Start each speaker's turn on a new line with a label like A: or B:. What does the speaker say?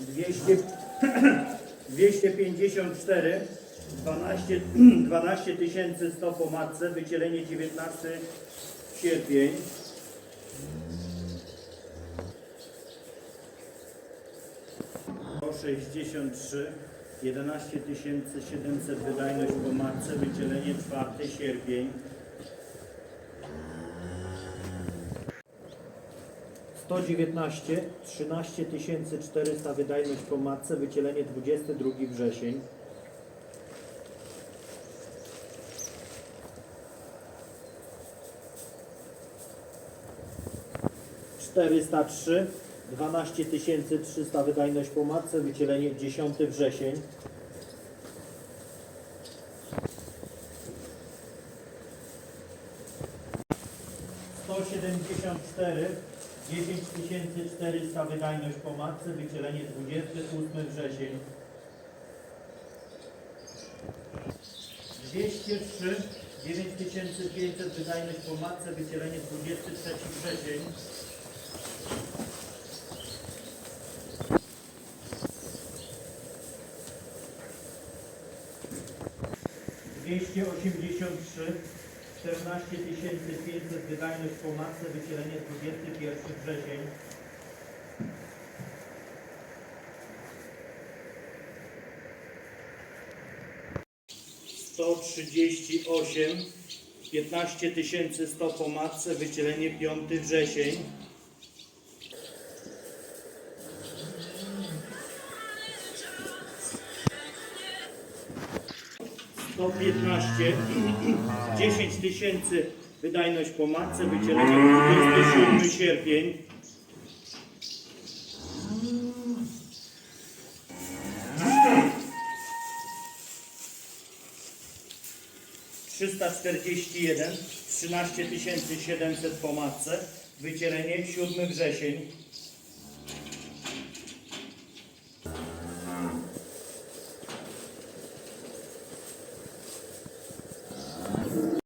A: 200, 254, 12, 12 100 po matce, wycielenie 19 sierpień. O 63, 11 700 wydajność po matce, wycielenie 4 sierpień. 119, 13 400 wydajność po matce, wycielenie 22 wrzesień. 403, 12 300 wydajność po matce, wycielenie 10 wrzesień. 174, 10 400 wydajność po matce, wycielenie 28 wrzesień. 203, 9500 wydajność po matce, wycielenie 23 wrzesień. 283, 14 500 wydajność po matce, wycielenie 21 wrzesień. Sto trzydzieści osiem, piętnaście tysięcy sto po matce, wycielenie 5 wrzesień. 115, 10 tysięcy wydajność po matce, wycielenie 27 sierpień. Trzysta czterdzieści jeden, trzynaście tysięcy siedemset po matce, wycielenie 7 wrzesień.